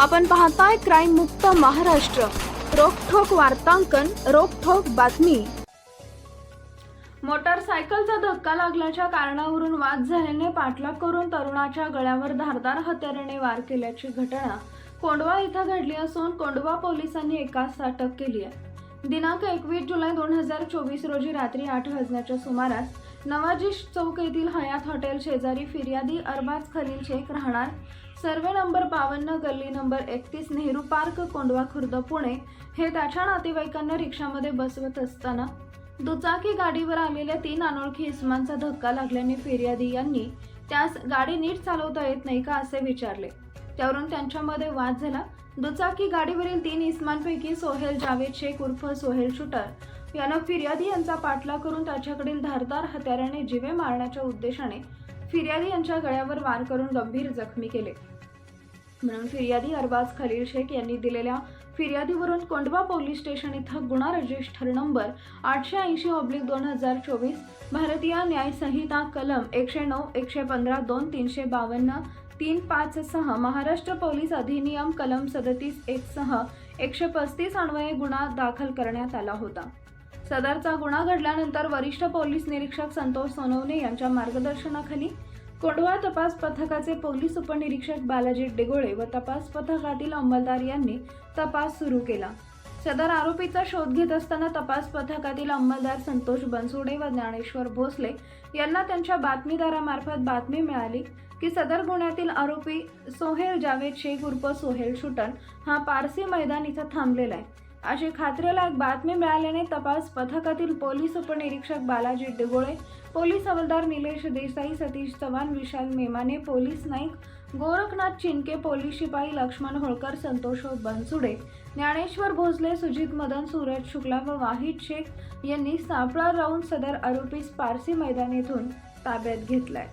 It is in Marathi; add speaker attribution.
Speaker 1: आपण पाहताय क्राईम मुक्त महाराष्ट्र. रोखोक वार्तांकन रोखोक बातमी. मोटारसायकलचा धक्का लागल्याच्या कारणावरून वाद झाल्याने पाठलाग करून तरुणाच्या गळ्यावर धारदार हत्याराने वार केल्याची घटना कोंडवा इथं घडली असून कोंडवा पोलिसांनी एकाच अटक केली आहे. दिनांक एकवीस जुलै दोन हजार चोवीस रोजी रात्री आठ वाजण्याच्या सुमारास नवाजी चौक येथील हयात हॉटेल शेजारी फिर्यादी अरबाज खलील शेख राहणार. सर्वे नंबर बावन्न गल्ली नंबर एकतीस नेहरू पार्क कोंडवा खुर्द पुणे हे त्याच्या नातेवाईकांना रिक्षामध्ये बसवत असताना दुचाकी गाडीवर आलेल्या तीन अनोळखी इसमांचा धक्का लागल्याने फिर्यादी यांनी त्यास गाडी नीट चालवता येत नाही का असे विचारले. त्यावरून त्यांच्यामध्ये वाद झाला. दुचाकी गाडीवरील तीन इसमांपैकी सोहेल जावेद शेख उर्फ सोहेल शूटर यानं फिर्यादी यांचा पाठलाग करून त्याच्याकडील धारदार हत्याराने जिवे मारण्याच्या उद्देशाने फिर्यादी यांच्या गळ्यावर वार करून गंभीर जखमी केले. म्हणून फिर्यादी अरबाज खलील शेख यांनी दिलेल्या फिर्यादीवरून कोंडवा पोलीस स्टेशन इथं गुन्हा रजिस्टर नंबर आठशे ऐंशी ऑब्लिक दोन हजार चोवीस भारतीय न्यायसंहिता कलम एकशे नऊ एकशे पंधरा दोन तीनशे बावन्न तीन पाच सह महाराष्ट्र पोलीस अधिनियम कलम सदतीस एक सह एकशे पस्तीस अन्वये गुन्हा दाखल करण्यात आला होता. सदरचा गुन्हा घडल्यानंतर वरिष्ठ पोलीस निरीक्षक संतोष सोनवणे यांच्या मार्गदर्शनाखाली कोंढवा तपास पथकाचे पोलीस उपनिरीक्षक बालाजी डेगोळे व तपास पथकातील अंमलदार यांनी तपास सुरू केला. सदर आरोपीचा शोध घेत असताना तपास पथकातील अंमलदार संतोष बनसोडे व ज्ञानेश्वर भोसले यांना त्यांच्या बातमीदारामार्फत बातमी मिळाली की सदर गुन्ह्यातील आरोपी सोहेल जावेद शेख उर्फ सोहेल शुटन हा पारसी मैदान इथं थांबलेला आहे. अशी खात्रीलायक बातमी मिळाल्याने तपास पथकातील पोलीस उपनिरीक्षक बालाजी डिगोळे पोलीस हवालदार निलेश देसाई सतीश चव्हाण विशाल मेमाने पोलीस नाईक गोरखनाथ चिनके पोलीस शिपाई लक्ष्मण होळकर संतोष बनसुडे ज्ञानेश्वर भोसले सुजित मदन सूरज शुक्ला व वाहिद शेख यांनी सापळा राहून सदर आरोपीस पारसी मैदान येथून ताब्यात घेतलाय.